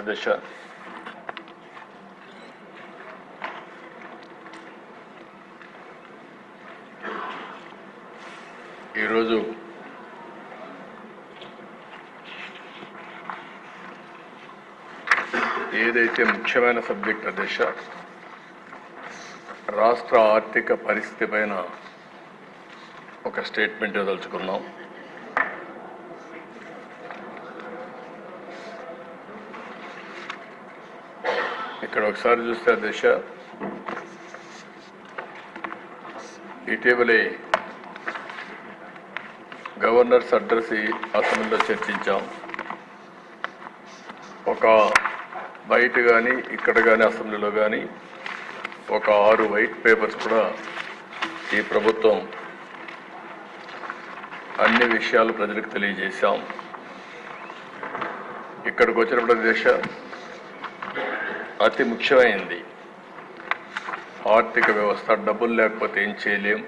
అధ్యక్ష ఈరోజు ఏదైతే ముఖ్యమైన సబ్జెక్ట్ అధ్యక్ష రాష్ట్ర ఆర్థిక పరిస్థితి పైన ఒక స్టేట్మెంట్ ఇవ్వదలుచుకున్నాం. ఒకసారి చూస్తే దశ. ఇటీవలే గవర్నర్స్ అడ్రస్ ఈ అసెంబ్లీలో చర్చించాం. ఒక బయట కానీ ఇక్కడ కానీ అసెంబ్లీలో కానీ ఒక ఆరు వైట్ పేపర్స్ కూడా ఈ ప్రభుత్వం అన్ని విషయాలు ప్రజలకు తెలియజేశాం. ఇక్కడికి వచ్చినప్పుడు దేశ. అతి ముఖ్యమైనది ఆర్థిక వ్యవస్థ డబ్బులు లేకపోతే ఏం చేయలేం.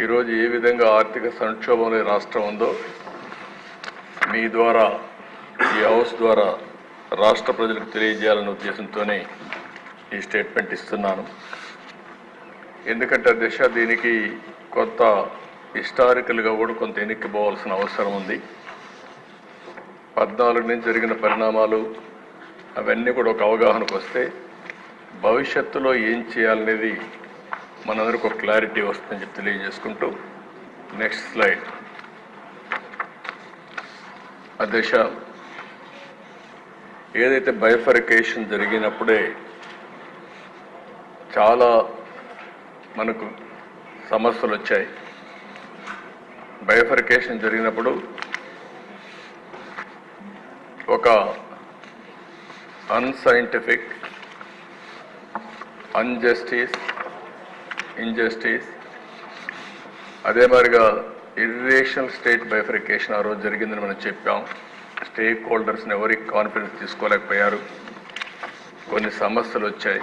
ఈరోజు ఏ విధంగా ఆర్థిక సంక్షోభంలో రాష్ట్రం ఉందో మీ ద్వారా ఈ హౌస్ ద్వారా రాష్ట్ర ప్రజలకు తెలియజేయాలనే ఉద్దేశంతోనే ఈ స్టేట్మెంట్ ఇస్తున్నాను. ఎందుకంటే దిశ దీనికి కొంత హిస్టారికల్గా కూడా కొంత వెనక్కి అవసరం ఉంది. పద్నాలుగు నుంచి జరిగిన పరిణామాలు అవన్నీ కూడా ఒక అవగాహనకు వస్తే భవిష్యత్తులో ఏం చేయాలనేది మనందరికి ఒక క్లారిటీ వస్తుందని చెప్పి తెలియజేసుకుంటూ నెక్స్ట్ స్లైడ్. అధ్యక్ష ఏదైతే బైఫరికేషన్ జరిగినప్పుడే చాలా మనకు సమస్యలు వచ్చాయి. బైఫరికేషన్ జరిగినప్పుడు ఒక అన్సైంటిఫిక్ అన్జస్టిస్ ఇంజస్టిస్ అదే మాదిరిగా ఇర్రేషనల్ స్టేట్ బైఫరికేషన్ ఆ రోజు జరిగిందని మనం చెప్పాం. స్టేక్ హోల్డర్స్ని ఎవరికి కాన్ఫిడెన్స్ తీసుకోలేకపోయారు. కొన్ని సమస్యలు వచ్చాయి.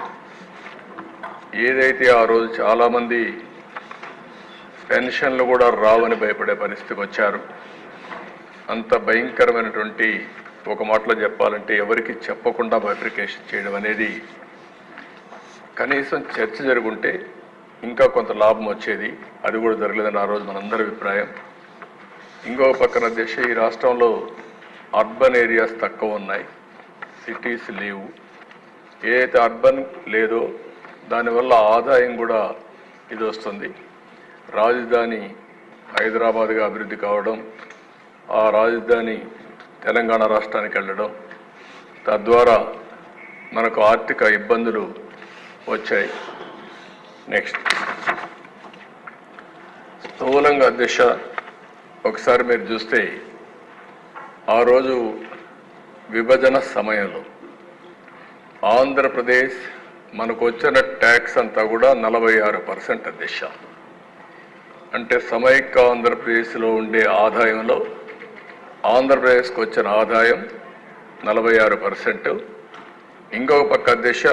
ఏదైతే ఆ రోజు చాలామంది పెన్షన్లు కూడా రావని భయపడే పరిస్థితికి వచ్చారు. అంత భయంకరమైనటువంటి ఒక మాటలో చెప్పాలంటే ఎవరికి చెప్పకుండా బైఫ్రికేషన్ చేయడం అనేది కనీసం చర్చ జరుగుంటే ఇంకా కొంత లాభం వచ్చేది. అది కూడా జరగలేదని ఆ రోజు మనందరి అభిప్రాయం. ఇంకో పక్కన దిశ ఈ రాష్ట్రంలో అర్బన్ ఏరియాస్ తక్కువ ఉన్నాయి. సిటీస్ లేవు. ఏదైతే అర్బన్ లేదో దానివల్ల ఆదాయం కూడా ఇది వస్తుంది. రాజధాని హైదరాబాద్గా అభివృద్ధి కావడం ఆ రాజధాని తెలంగాణ రాష్ట్రానికి వెళ్ళడం. తద్వారా మనకు ఆర్థిక ఇబ్బందులు వచ్చాయి. నెక్స్ట్ స్థూలంగా దిశ ఒకసారి మీరు చూస్తే ఆ రోజు విభజన సమయంలో ఆంధ్రప్రదేశ్ మనకు వచ్చిన ట్యాక్స్ అంతా కూడా నలభై ఆరు పర్సెంట్ దిశ. అంటే సమైక్య ఆంధ్రప్రదేశ్లో ఉండే ఆదాయంలో ఆంధ్రప్రదేశ్కి వచ్చిన ఆదాయం నలభై ఆరు పర్సెంట్. ఇంకొక పక్క దిశ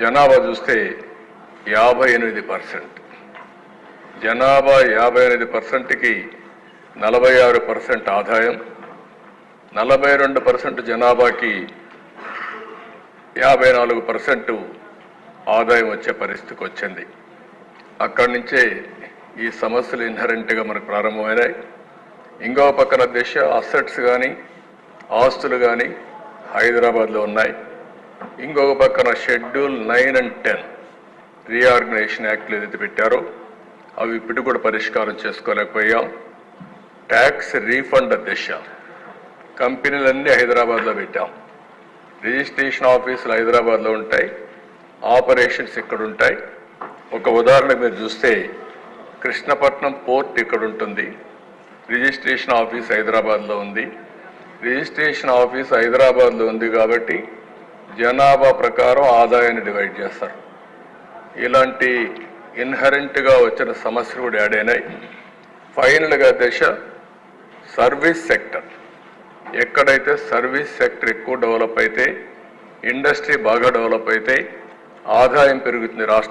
జనాభా చూస్తే యాభై ఎనిమిది పర్సెంట్. జనాభా యాభై ఎనిమిది పర్సెంట్కి నలభై ఆరు పర్సెంట్ ఆదాయం నలభై రెండు పర్సెంట్ జనాభాకి యాభై నాలుగు పర్సెంట్ ఆదాయం వచ్చే పరిస్థితికి వచ్చింది. అక్కడి నుంచే ఈ సమస్యలు ఇన్హరెంట్గా మనకు ప్రారంభమైనాయి. ఇంకో పక్కన దిశ అసెట్స్ కానీ ఆస్తులు కానీ హైదరాబాద్లో ఉన్నాయి. ఇంకొక పక్కన schedule nine and ten reorganisation యాక్ట్లు ఏదైతే పెట్టారో అవి ఇప్పుడు కూడా పరిష్కారం చేసుకోలేకపోయాం. ట్యాక్స్ రీఫండ్ దిశ. కంపెనీలన్నీ హైదరాబాద్లో పెట్టాం. రిజిస్ట్రేషన్ ఆఫీసులు హైదరాబాద్లో ఉంటాయి. ఆపరేషన్స్ ఇక్కడ ఉంటాయి. ఒక ఉదాహరణ మీరు చూస్తే కృష్ణపట్నం పోర్ట్ ఇక్కడ ఉంటుంది. రిజిస్ట్రేషన్ ఆఫీస్ హైదరాబాద్లో ఉంది. రిజిస్ట్రేషన్ ఆఫీస్ హైదరాబాద్లో ఉంది కాబట్టి జనాభా ప్రకారం ఆదాయాన్ని డివైడ్ చేస్తారు. ఇలాంటి ఇన్హరెంట్గా వచ్చిన సమస్యలు కూడా యాడ్ అయినాయి. ఫైనల్గా దశ సర్వీస్ సెక్టర్. ఎక్కడైతే సర్వీస్ సెక్టర్ ఎక్కువ డెవలప్ అయితే ఇండస్ట్రీ బాగా డెవలప్ అయితే ఆదాయం పెరుగుతుంది రాష్ట్ర